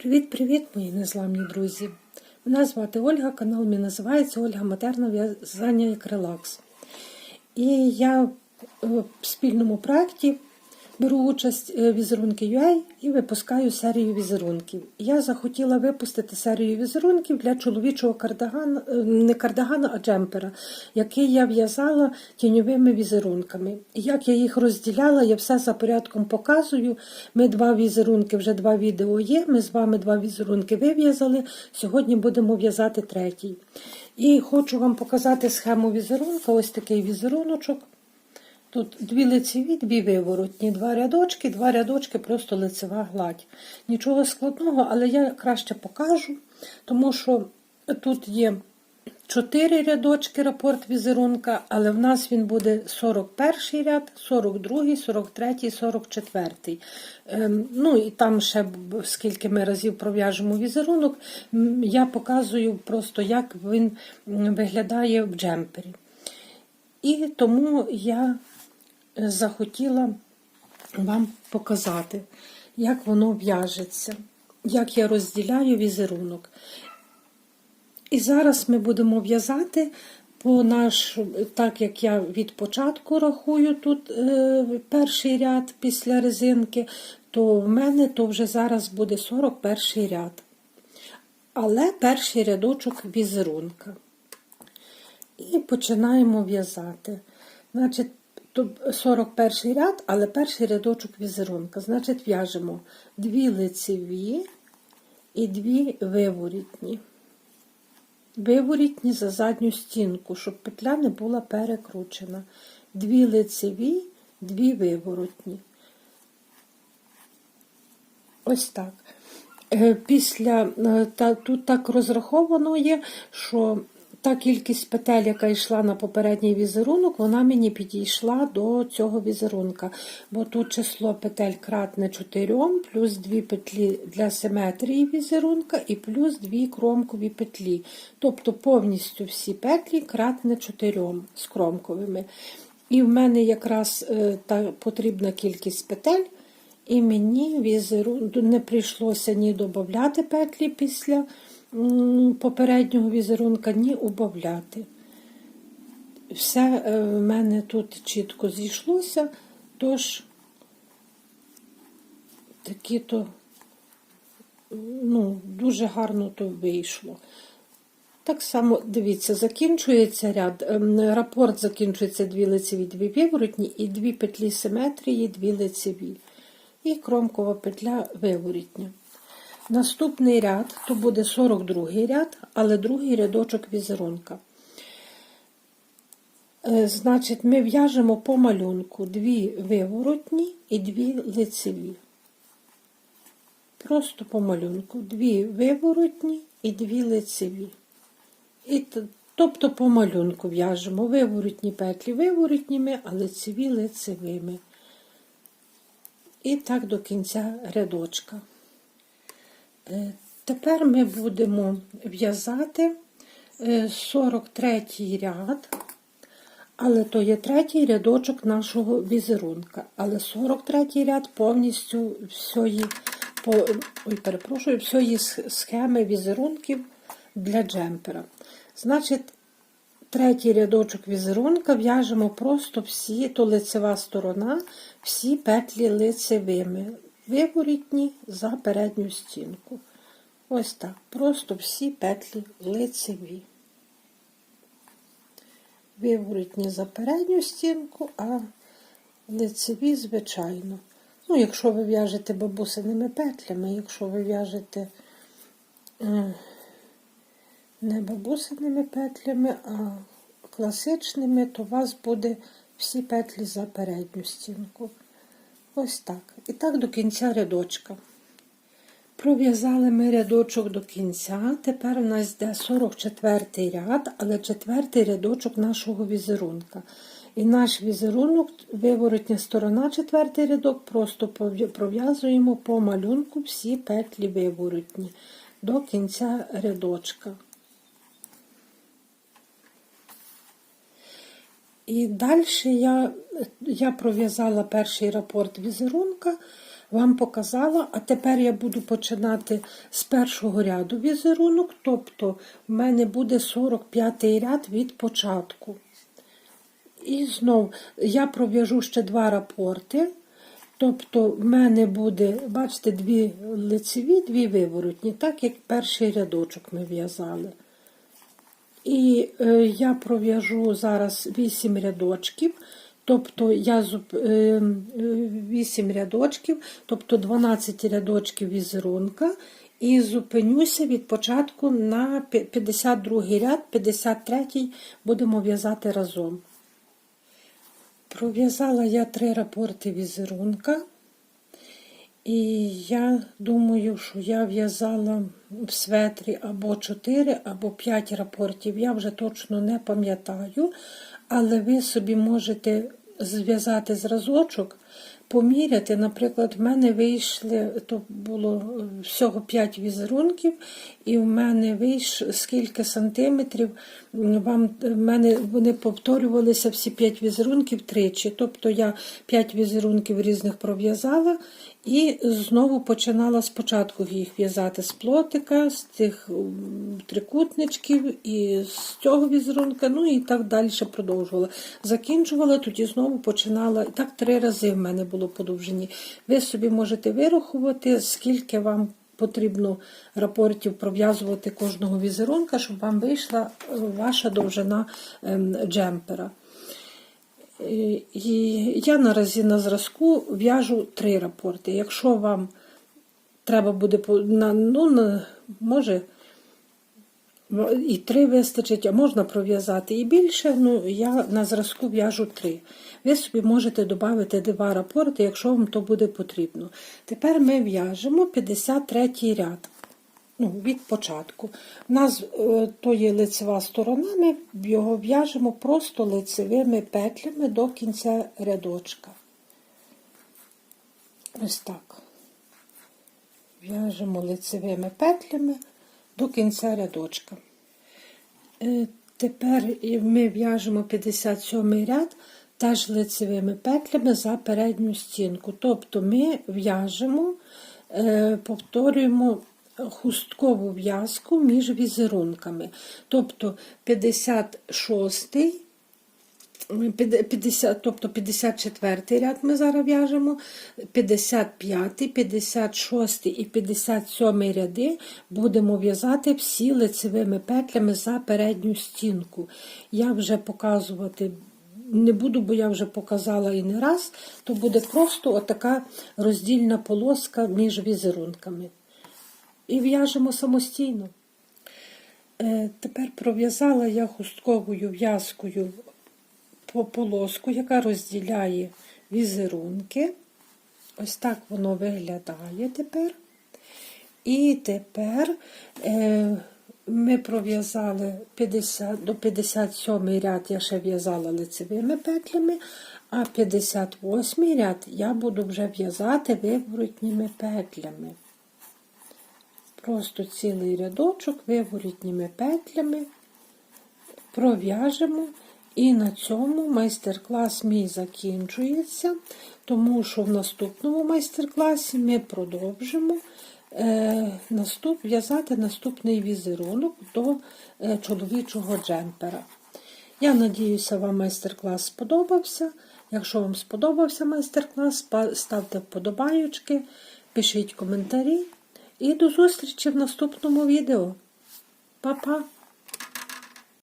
Привіт-привіт, мої незламні друзі! Мене звати Ольга, канал мій називається Ольга Матерна в'язання як релакс. І я в спільному проєкті беру участь е, візерунки UA і випускаю серію візерунків. Я захотіла випустити серію візерунків для чоловічого кардигана, е, не кардигана, а джемпера, який я в'язала тіньовими візерунками. Як я їх розділяла, я все за порядком показую. Ми два візерунки, вже два відео є. Ми з вами два візерунки вив'язали. Сьогодні будемо в'язати третій. І хочу вам показати схему візерунка. Ось такий візеруночок. Тут дві лицеві, дві виворотні, два рядочки, два рядочки, просто лицева гладь. Нічого складного, але я краще покажу, тому що тут є чотири рядочки рапорт візерунка, але в нас він буде 41 ряд, 42, 43, 44. Ем, ну і там ще скільки ми разів пров'яжемо візерунок, я показую просто, як він виглядає в джемпері. І тому я захотіла вам показати, як воно в'яжеться, як я розділяю візерунок. І зараз ми будемо в'язати по наш, так як я від початку рахую тут е, перший ряд після резинки, то в мене то вже зараз буде 41 ряд. Але перший рядочок візерунка. І починаємо в'язати. Значить, 41 ряд, але перший рядочок візерунка. Значить, в'яжемо дві лицеві і дві виворітні. Виворітні за задню стінку, щоб петля не була перекручена. Дві лицеві, дві виворотні. Ось так. Е, після е, та, тут так розраховано є, що та кількість петель, яка йшла на попередній візерунок, вона мені підійшла до цього візерунка. Бо тут число петель кратне 4, плюс 2 петлі для симетрії візерунка і плюс 2 кромкові петлі. Тобто повністю всі петлі кратне 4 з кромковими. І в мене якраз е, та потрібна кількість петель. І мені візерун... не прийшлося ні додати петлі після попереднього візерунка, ні убавляти. Все е, в мене тут чітко зійшлося, тож такі то ну, дуже гарно то вийшло. Так само, дивіться, закінчується ряд, ем, рапорт закінчується дві лицеві, дві виворотні і дві петлі симетрії, дві лицеві. І кромкова петля виворітня. Наступний ряд то буде 42 ряд, але другий рядочок візерунка. Е, значить, ми в'яжемо по малюнку дві виворотні і дві лицеві. Просто по малюнку. Дві виворотні і дві лицеві. І, Тобто по малюнку в'яжемо виворотні петлі виворотніми, а лицеві лицевими. І так до кінця рядочка. Е, тепер ми будемо в'язати 43 е, ряд, але то є третій рядочок нашого візерунка. Але 43 ряд повністю по, ой, перепрошую, всьої схеми візерунків для джемпера. Значить, третій рядочок візерунка в'яжемо просто всі, то лицева сторона, всі петлі лицевими виворітні за передню стінку. Ось так. Просто всі петлі лицеві. Виворітні за передню стінку, а лицеві, звичайно. Ну, якщо ви в'яжете бабусиними петлями, якщо ви в'яжете е, не бабусиними петлями, а класичними, то у вас буде всі петлі за передню стінку. Ось так. І так до кінця рядочка. Пров'язали ми рядочок до кінця. Тепер у нас йде 44 ряд, але четвертий рядочок нашого візерунка. І наш візерунок, виворотня сторона, четвертий рядок, просто пров'язуємо по малюнку всі петлі виворотні до кінця рядочка. І далі я я пров'язала перший рапорт візерунка, вам показала, а тепер я буду починати з першого ряду візерунок, тобто в мене буде 45 ряд від початку. І знов я пров'яжу ще два рапорти. Тобто в мене буде, бачите, дві лицеві, дві виворотні, так як перший рядочок ми в'язали. І е, я пров'яжу зараз 8 рядочків, тобто я зуп- е, е, 8 рядочків, тобто 12 рядочків візерунка, і зупинюся від початку на пі- 52 ряд, 53 будемо в'язати разом. Пров'язала я три рапорти візерунка. І я думаю, що я в'язала в светрі або 4, або 5 рапортів. Я вже точно не пам'ятаю, але ви собі можете зв'язати зразочок, поміряти. Наприклад, в мене вийшли, то було е, всього 5 візерунків, і в мене вийшло скільки сантиметрів. Вам, в мене вони повторювалися всі 5 візерунків тричі. Тобто я 5 візерунків різних пров'язала. І знову починала спочатку їх в'язати з плотика, з тих трикутничків і з цього візерунка, ну і так далі продовжувала. Закінчувала, тоді знову починала. І так три рази в мене було по довжині. Ви собі можете вирахувати, скільки вам потрібно рапортів пров'язувати кожного візерунка, щоб вам вийшла е, ваша довжина ем, джемпера. І я наразі на зразку в'яжу три рапорти. Якщо вам треба буде ну, може і три вистачить, а можна пров'язати і більше, ну я на зразку в'яжу три. Ви собі можете додати два рапорти, якщо вам то буде потрібно. Тепер ми в'яжемо 53 ряд. Ну, від початку. У нас е, то є лицева сторона, ми його в'яжемо просто лицевими петлями до кінця рядочка. Ось так. В'яжемо лицевими петлями до кінця рядочка. Е, Тепер ми в'яжемо 57 ряд теж лицевими петлями за передню стінку. Тобто ми в'яжемо, е, повторюємо хусткову в'язку між візерунками. Тобто 56 50, тобто 54 ряд ми зараз в'яжемо, 55, 56 і 57 ряди будемо в'язати всі лицевими петлями за передню стінку. Я вже показувати не буду, бо я вже показала і не раз, то буде просто отака роздільна полоска між візерунками. І в'яжемо самостійно. Е, Тепер пров'язала я хустковою в'язкою по полоску, яка розділяє візерунки. Ось так воно виглядає тепер. І тепер е, ми пров'язали 50, до 57 ряд я ще в'язала лицевими петлями, а 58 ряд я буду вже в'язати виворотніми петлями. Просто цілий рядочок виворотніми петлями пров'яжемо. І на цьому майстер-клас мій закінчується, тому що в наступному майстер-класі ми продовжимо е, наступ, в'язати наступний візерунок до е, чоловічого джемпера. Я надіюся, вам майстер-клас сподобався. Якщо вам сподобався майстер-клас, ставте вподобайочки, пишіть коментарі. І до зустрічі в наступному відео. Па-па!